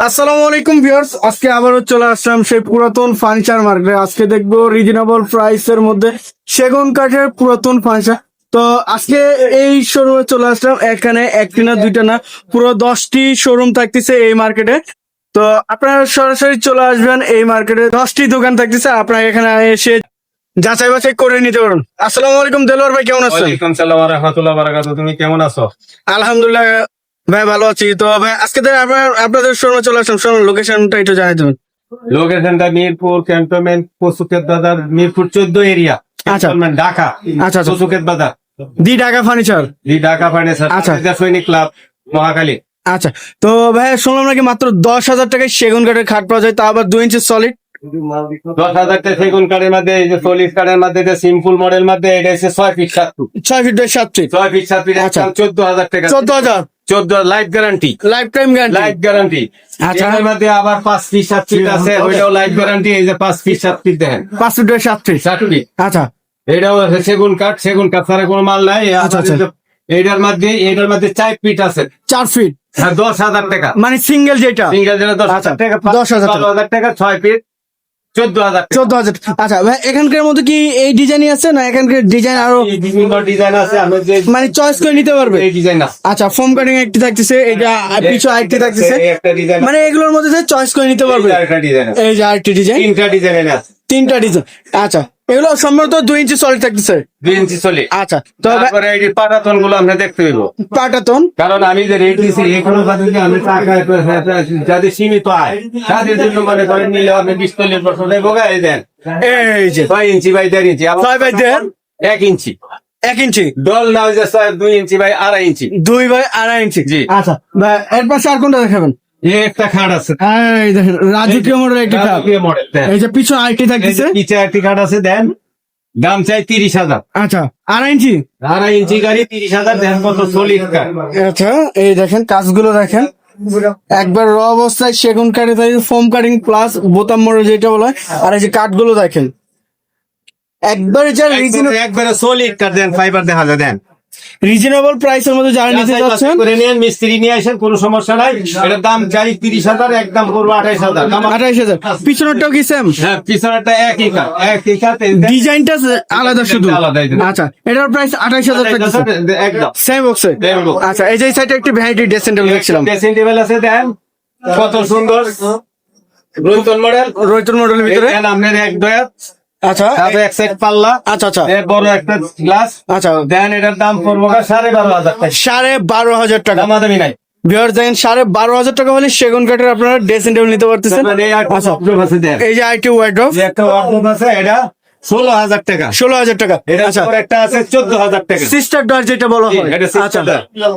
আসসালামু আলাইকুম ভিউয়ার্স আজকে আবারও চলে আসলাম সেই পুরাতন ফার্নিচার মার্কেটে আজকে দেখব রিজনেবল প্রাইস এর মধ্যে সেগুন কাঠের পুরাতন ফার্নিচার তো আজকে এই শোরুমে চলে আসলাম এখানে একটি না দুইটা না পুরো দশটি শোরুম থাকতেছে এই মার্কেটে তো আপনারা সরাসরি চলে আসবেন এই মার্কেটে দশটি দোকান থাকতেছে আপনারা এখানে এসে যাচাই বাছাই করে নিতে পারুন আসসালামু আলাইকুম দেলোয়ার ভাই কেমন আছেন? ওয়ালাইকুম সালাম ওয়া রাহমাতুল্লাহি ওয়া বারাকাতুহু তুমি কেমন আছো? আলহামদুলিল্লাহ ভাই ভালো আছি। তো ভাই আজকে তো আপনার আপনাদের শোরুমে চলে আসলাম। শোরুম লোকেশনটা একটু জানাই দেবেন। লোকেশনটা মিরপুর ক্যান্টনমেন্ট পশুকেত বাজার মিরপুর চোদ্দ এরিয়া। আচ্ছা। ঢাকা। আচ্ছা আচ্ছা। বাজার। The Dhaka furniture the Dhaka furniture আচ্ছা। সৈনিক ক্লাব মহাকালী। আচ্ছা। তো ভাই শুনলাম নাকি মাত্র দশ হাজার টাকায় সেগুন কাঠের খাট পাওয়া যায় তা আবার দুই ইঞ্চি সলিড দশ হাজার টাকা সেগুন কার্ডের মধ্যে এই যে চল্লিশ কার্ডের মধ্যে যে সিম্পল মডেল মধ্যে এটা হচ্ছে ছয় ফিট সাত ফুট ছয় ফিট সাত ফিট ছয় ফিট সাত ফিট আচ্ছা। চোদ্দ হাজার টাকা। চোদ্দ হাজার। চোদ্দ life guarantee lifetime guarantee life guarantee আচ্ছা। এর মধ্যে আবার পাঁচ ফিট সাত ফিট আছে। ওইটাও লাইফ গ্যারান্টি এই যে পাঁচ ফিট সাত ফিট দেখেন। পাঁচ ফিট সাত আচ্ছা। এটাও সেগুন কাঠ সেগুন কাঠ ছাড়া কোনো মাল নাই। আচ্ছা, আচ্ছা। আচ্ছা। এইটার মধ্যে এইটার মধ্যে চার ফিট আছে। চার ফিট হ্যাঁ, দশ হাজার টাকা। মানে সিঙ্গেল যেটা। সিঙ্গেল যেটা দশ আচ্ছা, হাজার টাকা। দশ। হাজার টাকা। ছয় ফিট চোদ্দ হাজার চোদ্দ হাজার আচ্ছা এখানকার মধ্যে কি এই ডিজাইনই আছে না এখানকার ডিজাইন আরও বিভিন্ন ডিজাইন আছে মানে চয়েস করে নিতে পারবে? এই ডিজাইন আছে। আচ্ছা ফোম কাটিং একটি থাকতেছে এটা পিছু আরেকটি থাকতেছে। একটা ডিজাইন মানে এগুলোর মধ্যে চয়েস করে নিতে পারবে। এই যে আরেকটি ডিজাইন তিনটা ডিজাইন আছে। তিনটা ডিজাইন আচ্ছা এগুলো সম্ভবত দুই ইঞ্চি সলিড থাকতেছে। দুই ইঞ্চি চলে আচ্ছা তো তারপরে এই পাটাতনগুলো আমরা দেখতে পাবো। পাটাতন? কারণ আমি যে রেট দিচ্ছি এখনও পর্যন্ত আমি টাকা যাদের সীমিত আয়। তাদের জন্য মনে করেন নিলে আপনি বিশ চল্লিশ বছর বোগাই দেন। এই যে। ছয় ইঞ্চি বাই দেড় ইঞ্চি ছয় বাই দেড়? এক ইঞ্চি এক ইঞ্চি ডল না হয়েছে ছয় দুই ইঞ্চি বাই আড়াই ইঞ্চি দুই বাই আড়াই ইঞ্চি জি। আচ্ছা এর পাশে আর কোনটা দেখাবেন? একটা খাট আছে। এই দেখেন রাজকীয় মডেল একটি কাপ মডেল এই যে পিছনে আরেকটি থাকতেছে। খাট আছে দেন। দাম চাই তিরিশ হাজার। আচ্ছা আড়াই ইঞ্চি? আড়াই ইঞ্চি গাড়ি তিরিশ হাজার দেন কত চল্লিশ আচ্ছা এই দেখেন কাজগুলো দেখেন। একবার র অবস্থায় সেগুন কাঠে থাকে ফোম কাটিং প্লাস বোতাম মডেল যেটা বলা হয় আর এই যে কাঠগুলো দেখেন। একবার যা একবারে চল্লিশ কাঠ দেন ফাইবার দেখা যায় দেন। রিজনেবল প্রাইসের মধ্যে যারা নিতে যাচ্ছেন করে নিয়ে মিস্ত্রি নিয়ে আসেন কোনো সমস্যা নাই। এটার দাম চাই তিরিশ হাজার একদম করব আঠাইশ হাজার। দাম- আঠাইশ হাজার। পিছনেরটাও কি সেম হ্যাঁ পিছনেরটা একই কাঠ একই কাঠ ডিজাইনটা আলাদা শুধু। আচ্ছা এটার প্রাইস আঠাইশ হাজার টাকা একদম। সেম বক্সে আচ্ছা এই যে সাইডে একটি ভ্যানিটি ড্রেসিং টেবিল দেখছিলাম। ড্রেসিং টেবিল আছে দেন। কত সুন্দর। রুইতন মডেল রৈতুল মডেলের ভিতরে। আপনার এক দয়া আচ্ছা তারপরে এক সেট পাল্লা। আচ্ছা আচ্ছা। এর বড় একটা গ্লাস আচ্ছা। দেন এটার দাম পড়ব সাড়ে বারো হাজার টাকা। সাড়ে বারো হাজার টাকা। দামাদামি নাই। দেখেন সাড়ে বারো হাজার টাকা হলে সেগুন কাঠের আপনারা ড্রেসিং টেবিল নিতে পারতেছেন। এই একটা আচ্ছা। এই যে আইটি ওয়ার্ড্রপ একটা ওয়ার্ড্রপ আছে এটা ষোলো হাজার টাকা। ষোলো হাজার টাকা। এটা আচ্ছা। একটা আছে চোদ্দ হাজার টাকা। সিস্টার ডয়ার যেটা বলা হয়। আচ্ছা।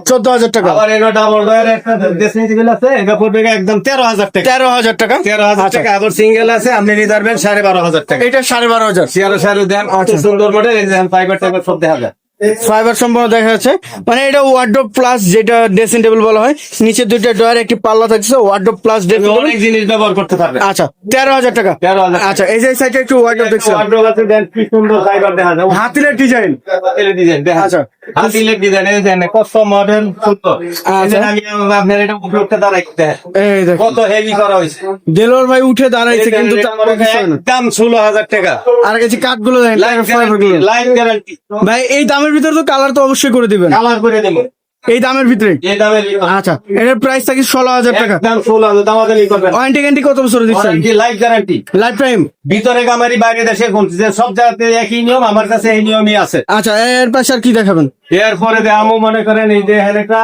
চোদ্দ হাজার টাকা। আবার এটা ডাবল ডয়ের একটা ড্রেসিং টেবিল আছে এটা পড়বে একদম তেরো হাজার টাকা। তেরো হাজার টাকা? তেরো হাজার আচ্ছা। টাকা আবার সিঙ্গেল আছে আপনি নিতে পারবেন সাড়ে বারো হাজার টাকা। এটা সাড়ে বারো হাজার। সাড়ে দেন। সুন্দর মডেল এই ফাইবার সব দেখা যায়। ফাইবার সম্পূর্ণ দেখা যাচ্ছে। মানে এটা ওয়ার্ড্রপ প্লাস যেটা ড্রেসিং টেবিল বলা হয় নিচে দুইটা ডয়ার একটি পাল্লা থাকছে ওয়ার্ড্রপ প্লাস ড্রেসিং টেবিল অনেক জিনিস ব্যবহার করতে পারবে আচ্ছা তেরো হাজার টাকা। 13,000 টাকা। আচ্ছা এই যে সাইডে একটু ওয়ার্ড্রপ দেখছিলাম। ওয়ার্ডরোব আছে দেন কি সুন্দর ফাইবার দেখা যায়। হাতিলের ডিজাইন ডিজাইন দেখা আচ্ছা। ডিজাইন কত মডেল সুন্দর আমি আপনার এটা উপরটা দাঁড়াইতে। কত হেভি করা হয়েছে। ভাই উঠে দাঁড়াইছে এই কিন্তু। একদম ষোলো হাজার টাকা। আর কাছে লাইনগুলো। লাইন গ্যারান্টি ভাই এই দামের ভিতরে তো কালার তো অবশ্যই করে দিবেন। কালার করে দেবো। এই দামের ভিতরে? এই দামে আচ্ছা এটার প্রাইস থাকে ষোলো হাজার টাকা। দাম ষোলো হাজার দামাদানি করবেন ওয়ারেন্টি গ্যারান্টি কত বছর দিচ্ছেন? লাইফ গ্যারান্টি লাইফ টাইম ভিতরে গামারি বাইরে দেশে কোনটি যে সব জায়গাতে একই নিয়ম আমার কাছে এই নিয়মই আছে। আচ্ছা এর পাশে আর কি দেখাবেন? এরপরে আমু মনে করেন এই যে এখানে একটা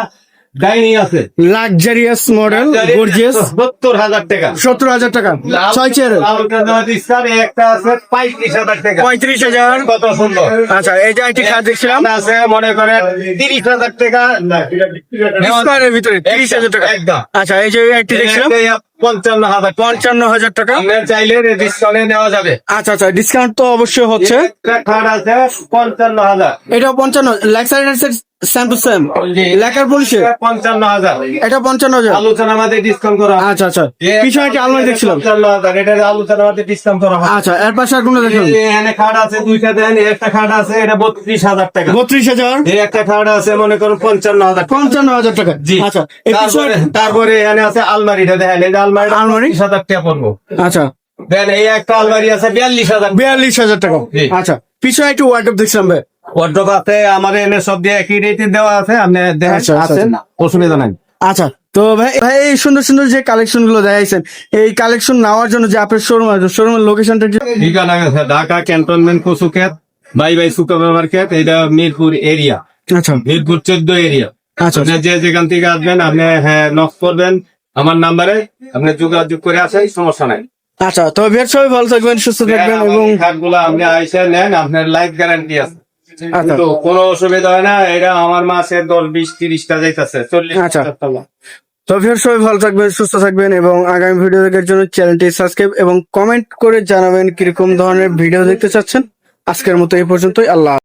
ডাইনিং আছে। লাক্সারিয়াস মডেল গর্জিয়াস টাকা। টাকা। ছয় চেয়ার দেওয়া একটা আছে টাকা। কত সুন্দর। আচ্ছা এই যে খাট দেখছিলাম। আছে মনে করেন টাকা। স্কোয়ারের ভিতরে টাকা। একদম। আচ্ছা এই যে একটি দেখছিলাম। পঞ্চান্ন হাজার পঞ্চান্ন হাজার টাকা। চাইলে ডিসকাউন্টে নেওয়া যাবে। আচ্ছা আচ্ছা ডিসকাউন্ট তো অবশ্যই হচ্ছে। পঞ্চান্ন হাজার। এটা পঞ্চান্ন লাক্সারিয়াস টু জি। লেখার পলিশে পঞ্চান্ন হাজার এটা পঞ্চান্ন হাজার আলোচনা আমাদের ডিসকাউন্ট করা আচ্ছা আচ্ছা। পিছনে একটা আলমারি দেখছিলাম। পঞ্চান্ন হাজার আলোচনা আমাদের ডিসকাউন্ট করা আচ্ছা এর পাশে আর কোনটা দেখলাম এখানে খাট আছে দুইটা দেন একটা খাট আছে এটা বত্রিশ হাজার টাকা। বত্রিশ হাজার এই একটা খাট আছে মনে করুন পঞ্চান্ন হাজার পঞ্চান্ন হাজার টাকা। জি। আচ্ছা তারপরে এখানে আছে আলমারিটা দেখেন এই আলমারি আলমারি? হাজার টাকা পড়ব। আচ্ছা। দেন এই একটা আলমারি আছে বিয়াল্লিশ হাজার বিয়াল্লিশ হাজার টাকা। আচ্ছা পিছনে একটু ওয়ার্ডরোব দেখছিলাম ভাই। ওয়ার্ড্রোপ আছে আমাদের এনে সব দিয়ে একই রেটে দেওয়া আছে আপনি দেখেন আচ্ছা, আচ্ছা, আছেন? অসুবিধা নাই আচ্ছা তো ভাই ভাই এই সুন্দর সুন্দর যে কালেকশনগুলো দেখাইছেন এই কালেকশন নেওয়ার জন্য যে আপনার শোরুম আছে শোরুমের লোকেশনটা ঠিকানা আছে ঢাকা ক্যান্টনমেন্ট কসুকেত বাই বাই সুপার মার্কেট এটা মিরপুর এরিয়া আচ্ছা। মিরপুর চোদ্দ এরিয়া আচ্ছা যে যেখান থেকে আসবেন আপনি হ্যাঁ নক করবেন। আমার নাম্বারে আপনি যোগাযোগ করে আসেন সমস্যা নাই। আচ্ছা তো বের সবাই ভালো থাকবেন সুস্থ থাকবেন এবং খাটগুলো আপনি আইসে নেন আপনার লাইফ গ্যারান্টি আছে। আচ্ছা কিন্তু কোনো অসুবিধা হয় না এটা আমার মাসে দশ বিশ তিরিশটা যাইতেছে চল্লিশ আচ্ছা। তো ফের সবাই ভালো থাকবেন সুস্থ থাকবেন এবং আগামী ভিডিও দেখার জন্য চ্যানেলটি সাবস্ক্রাইব এবং কমেন্ট করে জানাবেন কীরকম ধরনের ভিডিও দেখতে চাচ্ছেন। আজকের মতো এই পর্যন্তই আল্লাহ